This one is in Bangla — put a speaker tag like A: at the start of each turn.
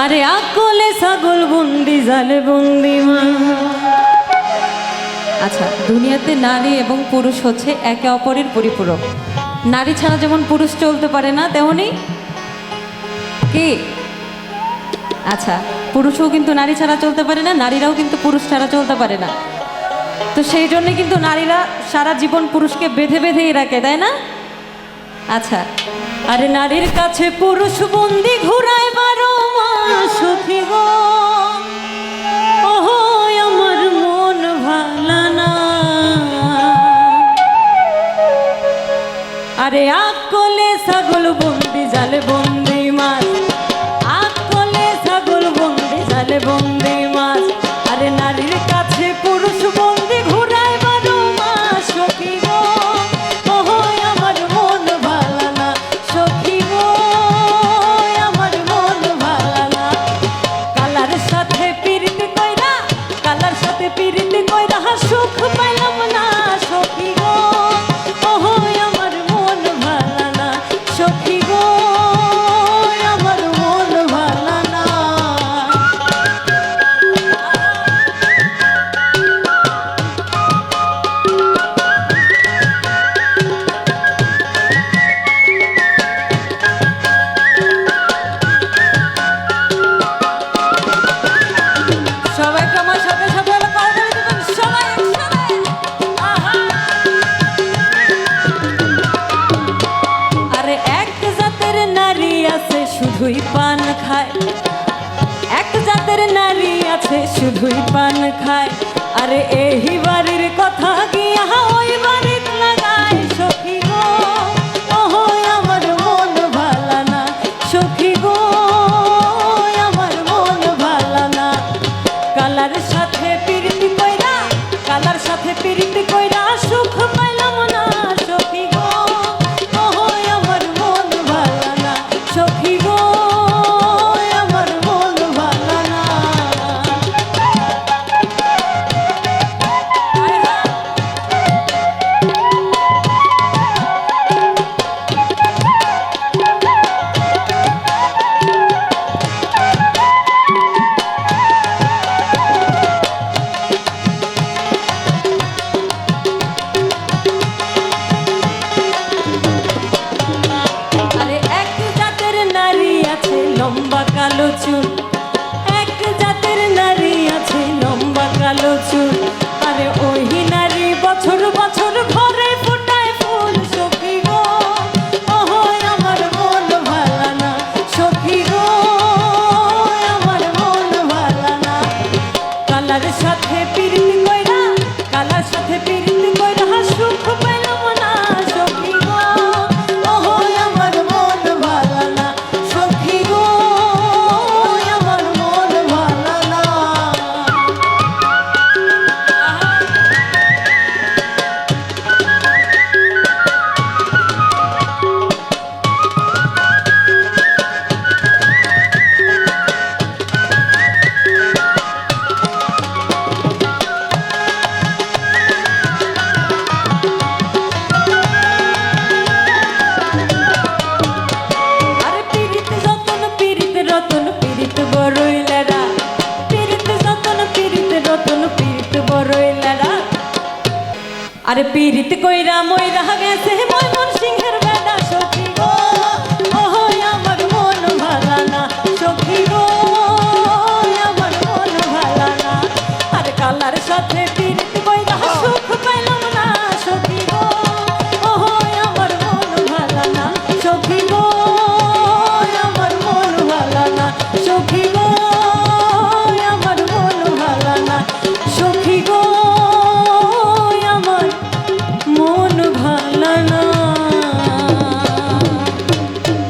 A: আরে আকলে ছাগল বন্দি, জালে বন্দি মা। আচ্ছা দুনিয়াতে নারী এবং পুরুষ হচ্ছে একে অপরের পরিপূরক। নারী ছাড়া যেমন পুরুষ চলতে পারে না, তেমনি কি? আচ্ছা পুরুষও কিন্তু নারী ছাড়া চলতে পারে না, নারীরাও কিন্তু পুরুষ ছাড়া চলতে পারে না। তো সেই জন্য কিন্তু নারীরা সারা জীবন পুরুষকে বেঁধে বেঁধেই রাখে, তাই না? আচ্ছা। আরে নারীর কাছে পুরুষ বন্দি ঘুরায় বারো মাস গো। মন আরে আকলে সাগল বন্দি, জালে বন্দি শুধুই পান খায়। এক জাতের নারী আছে, শুধুই পান খায়। আরে এই বাড়ির কথা গিয়া ওই বাড়ির চুল এক জাতের নারী আছে, লম্বা কালো চুল। আরে ওই নারী বছর বছর ঘরে ফুটায় ফুল, সখী গো। ওহো, আমার মন ভালা না, সখী গো। আমার মন ভালা না। কালার সাথে পিরিতি কইরা, কালার সাথে পিরিতি আরে পীড়িত কইরা ময়রা গেছে